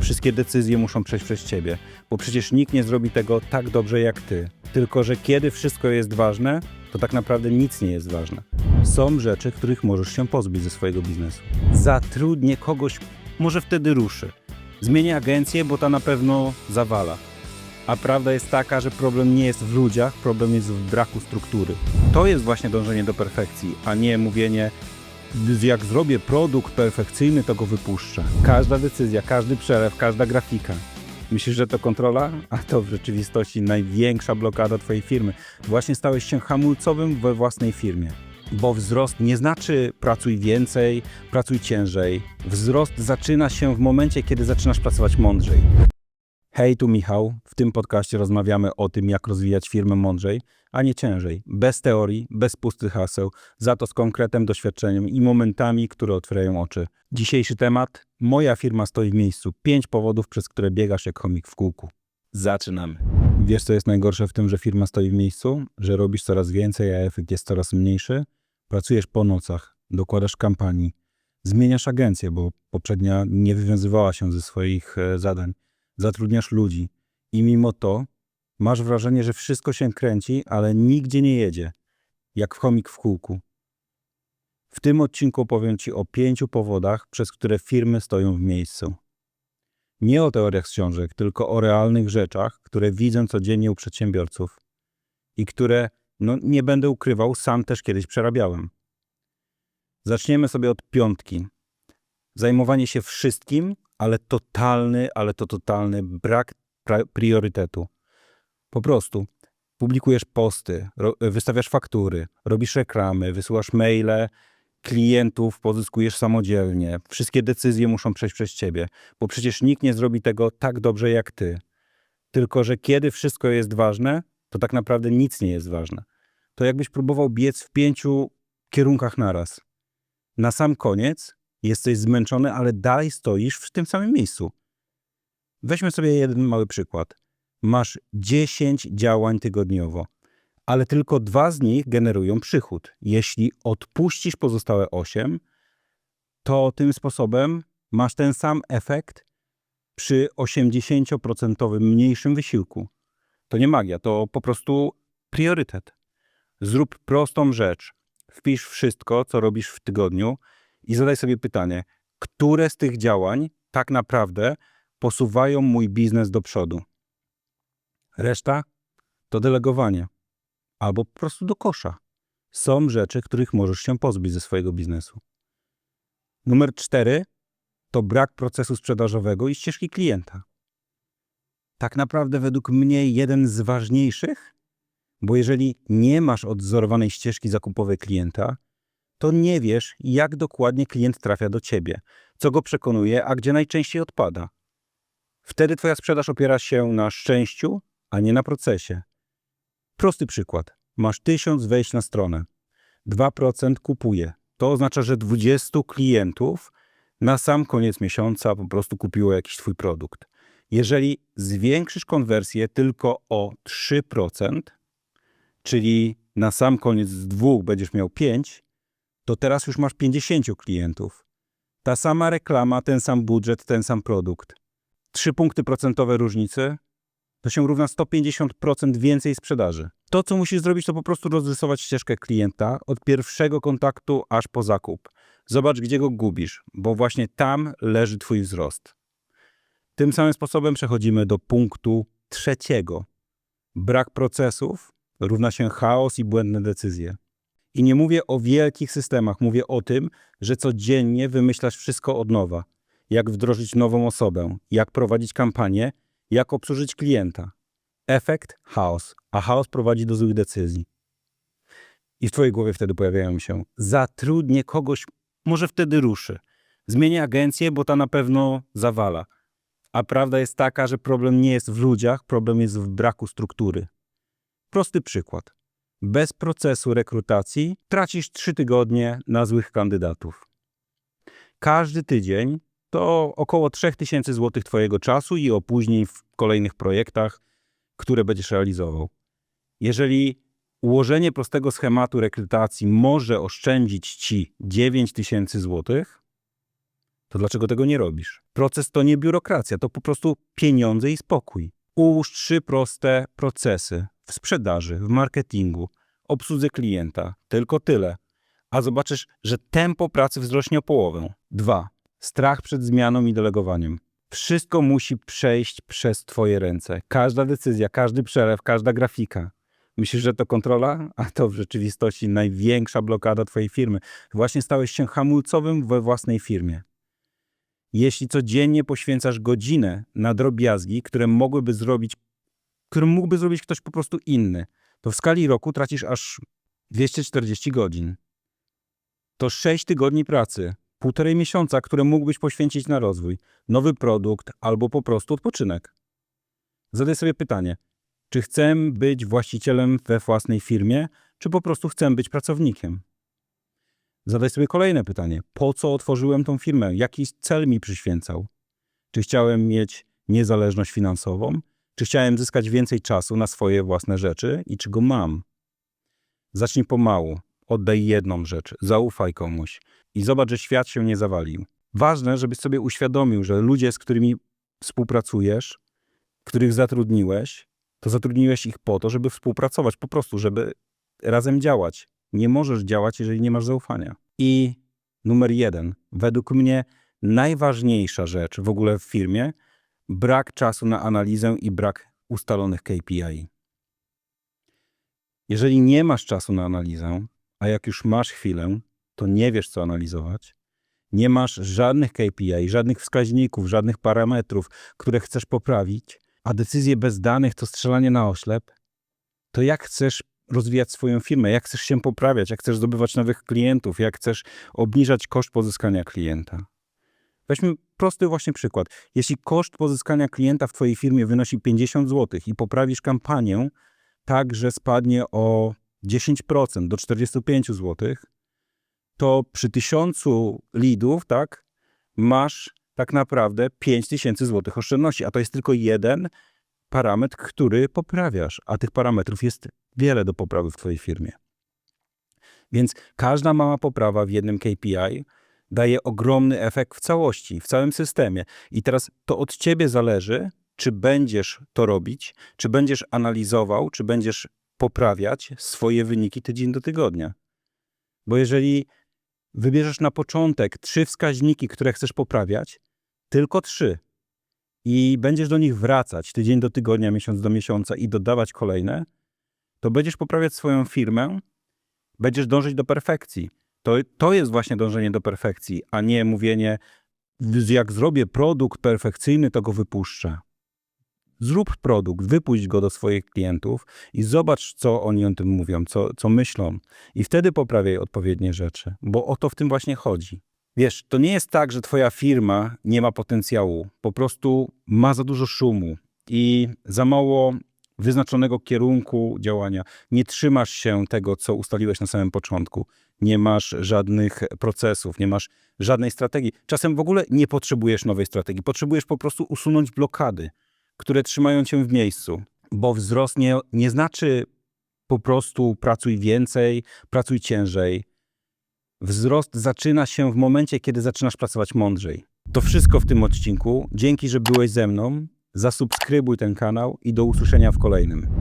Wszystkie decyzje muszą przejść przez ciebie, bo przecież nikt nie zrobi tego tak dobrze jak ty. Tylko, że kiedy wszystko jest ważne, to tak naprawdę nic nie jest ważne. Są rzeczy, których możesz się pozbyć ze swojego biznesu. Zatrudnię kogoś, może wtedy ruszy. Zmienię agencję, bo ta na pewno zawala. A prawda jest taka, że problem nie jest w ludziach, problem jest w braku struktury. To jest właśnie dążenie do perfekcji, a nie mówienie, jak zrobię produkt perfekcyjny, to go wypuszczę. Każda decyzja, każdy przelew, każda grafika. Myślisz, że to kontrola? A to w rzeczywistości największa blokada Twojej firmy. Właśnie stałeś się hamulcowym we własnej firmie. Bo wzrost nie znaczy pracuj więcej, pracuj ciężej. Wzrost zaczyna się w momencie, kiedy zaczynasz pracować mądrzej. Hej, tu Michał. W tym podcaście rozmawiamy o tym, jak rozwijać firmę mądrzej, a nie ciężej. Bez teorii, bez pustych haseł, za to z konkretem, doświadczeniem i momentami, które otwierają oczy. Dzisiejszy temat. Moja firma stoi w miejscu. Pięć powodów, przez które biegasz jak chomik w kółku. Zaczynamy. Wiesz, co jest najgorsze w tym, że firma stoi w miejscu? Że robisz coraz więcej, a efekt jest coraz mniejszy? Pracujesz po nocach, dokładasz kampanii, zmieniasz agencję, bo poprzednia nie wywiązywała się ze swoich e, zadań zatrudniasz ludzi i mimo to masz wrażenie, że wszystko się kręci, ale nigdzie nie jedzie, jak chomik w kółku. W tym odcinku opowiem Ci o pięciu powodach, przez które firmy stoją w miejscu. Nie o teoriach z książek, tylko o realnych rzeczach, które widzę codziennie u przedsiębiorców i które, no nie będę ukrywał, sam też kiedyś przerabiałem. Zaczniemy sobie od piątki. Zajmowanie się wszystkim, ale totalny, ale to totalny brak priorytetu. Po prostu publikujesz posty, wystawiasz faktury, robisz reklamy, wysyłasz maile, klientów pozyskujesz samodzielnie. Wszystkie decyzje muszą przejść przez ciebie, bo przecież nikt nie zrobi tego tak dobrze jak ty. Tylko, że kiedy wszystko jest ważne, to tak naprawdę nic nie jest ważne. To jakbyś próbował biec w pięciu kierunkach naraz. Na sam koniec jesteś zmęczony, ale dalej stoisz w tym samym miejscu. Weźmy sobie jeden mały przykład. Masz 10 działań tygodniowo, ale tylko dwa z nich generują przychód. Jeśli odpuścisz pozostałe 8, to tym sposobem masz ten sam efekt przy 80% mniejszym wysiłku. To nie magia, to po prostu priorytet. Zrób prostą rzecz. Wpisz wszystko, co robisz w tygodniu i zadaj sobie pytanie, które z tych działań tak naprawdę posuwają mój biznes do przodu. Reszta to delegowanie albo po prostu do kosza. Są rzeczy, których możesz się pozbyć ze swojego biznesu. Numer cztery to brak procesu sprzedażowego i ścieżki klienta. Tak naprawdę, według mnie, jeden z ważniejszych, bo jeżeli nie masz odzorowanej ścieżki zakupowej klienta, to nie wiesz, jak dokładnie klient trafia do ciebie, co go przekonuje, a gdzie najczęściej odpada. Wtedy twoja sprzedaż opiera się na szczęściu, a nie na procesie. Prosty przykład. Masz tysiąc wejść na stronę. 2% kupuje. To oznacza, że 20 klientów na sam koniec miesiąca po prostu kupiło jakiś twój produkt. Jeżeli zwiększysz konwersję tylko o 3%, czyli na sam koniec z dwóch będziesz miał 5, to teraz już masz 50 klientów. Ta sama reklama, ten sam budżet, ten sam produkt. 3 punkty procentowe różnicy to się równa 150% więcej sprzedaży. To, co musisz zrobić, to po prostu rozrysować ścieżkę klienta od pierwszego kontaktu aż po zakup. Zobacz, gdzie go gubisz, bo właśnie tam leży Twój wzrost. Tym samym sposobem przechodzimy do punktu trzeciego. Brak procesów równa się chaos i błędne decyzje. I nie mówię o wielkich systemach, mówię o tym, że codziennie wymyślasz wszystko od nowa. Jak wdrożyć nową osobę, jak prowadzić kampanię, jak obsłużyć klienta. Efekt chaos, a chaos prowadzi do złych decyzji. I w twojej głowie wtedy pojawiają się, zatrudnię kogoś, może wtedy ruszy. Zmienię agencję, bo ta na pewno zawala. A prawda jest taka, że problem nie jest w ludziach, problem jest w braku struktury. Prosty przykład. Bez procesu rekrutacji tracisz trzy tygodnie na złych kandydatów. Każdy tydzień to około 3000 zł Twojego czasu i opóźnień w kolejnych projektach, które będziesz realizował. Jeżeli ułożenie prostego schematu rekrutacji może oszczędzić Ci 9000 zł, To dlaczego tego nie robisz? Proces to nie biurokracja, to po prostu pieniądze i spokój. Ułóż trzy proste procesy w sprzedaży, w marketingu, obsłudze klienta. Tylko tyle. A zobaczysz, że tempo pracy wzrośnie o połowę. Dwa. Strach przed zmianą i delegowaniem. Wszystko musi przejść przez Twoje ręce. Każda decyzja, każdy przelew, każda grafika. Myślisz, że to kontrola? A to w rzeczywistości największa blokada Twojej firmy. Właśnie stałeś się hamulcowym we własnej firmie. Jeśli codziennie poświęcasz godzinę na drobiazgi, które mogłyby zrobić, które mógłby zrobić ktoś po prostu inny, to w skali roku tracisz aż 240 godzin. To 6 tygodni pracy, półtorej miesiąca, które mógłbyś poświęcić na rozwój, nowy produkt albo po prostu odpoczynek. Zadaj sobie pytanie, czy chcę być właścicielem we własnej firmie, czy po prostu chcę być pracownikiem? Zadaj sobie kolejne pytanie, po co otworzyłem tą firmę, jaki cel mi przyświęcał? Czy chciałem mieć niezależność finansową, czy chciałem zyskać więcej czasu na swoje własne rzeczy i czy go mam? Zacznij pomału, oddaj jedną rzecz, zaufaj komuś i zobacz, że świat się nie zawalił. Ważne, żebyś sobie uświadomił, że ludzie, z którymi współpracujesz, których zatrudniłeś, to zatrudniłeś ich po to, żeby współpracować, po prostu, żeby razem działać. Nie możesz działać, jeżeli nie masz zaufania. I numer jeden, według mnie najważniejsza rzecz w ogóle w firmie, brak czasu na analizę i brak ustalonych KPI. Jeżeli nie masz czasu na analizę, a jak już masz chwilę, to nie wiesz, co analizować, nie masz żadnych KPI, żadnych wskaźników, żadnych parametrów, które chcesz poprawić, a decyzje bez danych to strzelanie na oślep, to jak chcesz rozwijać swoją firmę, jak chcesz się poprawiać, jak chcesz zdobywać nowych klientów, jak chcesz obniżać koszt pozyskania klienta? Weźmy prosty właśnie przykład. Jeśli koszt pozyskania klienta w Twojej firmie wynosi 50 zł i poprawisz kampanię tak, że spadnie o 10% do 45 zł, to przy tysiącu lidów, tak, masz tak naprawdę 5000 zł oszczędności, a to jest tylko jeden parametr, który poprawiasz, a tych parametrów jest wiele do poprawy w Twojej firmie. Więc każda mała poprawa w jednym KPI daje ogromny efekt w całości, w całym systemie. I teraz to od Ciebie zależy, czy będziesz to robić, czy będziesz analizował, czy będziesz poprawiać swoje wyniki tydzień do tygodnia. Bo jeżeli wybierzesz na początek trzy wskaźniki, które chcesz poprawiać, tylko trzy, i będziesz do nich wracać tydzień do tygodnia, miesiąc do miesiąca i dodawać kolejne, to będziesz poprawiać swoją firmę, będziesz dążyć do perfekcji. To, to jest właśnie dążenie do perfekcji, a nie mówienie, jak zrobię produkt perfekcyjny, to go wypuszczę. Zrób produkt, wypuść go do swoich klientów i zobacz, co oni o tym mówią, co, co myślą. I wtedy poprawiaj odpowiednie rzeczy, bo o to w tym właśnie chodzi. Wiesz, to nie jest tak, że twoja firma nie ma potencjału. Po prostu ma za dużo szumu i za mało wyznaczonego kierunku działania. Nie trzymasz się tego, co ustaliłeś na samym początku. Nie masz żadnych procesów, nie masz żadnej strategii. Czasem w ogóle nie potrzebujesz nowej strategii. Potrzebujesz po prostu usunąć blokady, które trzymają cię w miejscu. Bo wzrost nie, nie znaczy po prostu pracuj więcej, pracuj ciężej. Wzrost zaczyna się w momencie, kiedy zaczynasz pracować mądrzej. To wszystko w tym odcinku. Dzięki, że byłeś ze mną. Zasubskrybuj ten kanał i do usłyszenia w kolejnym.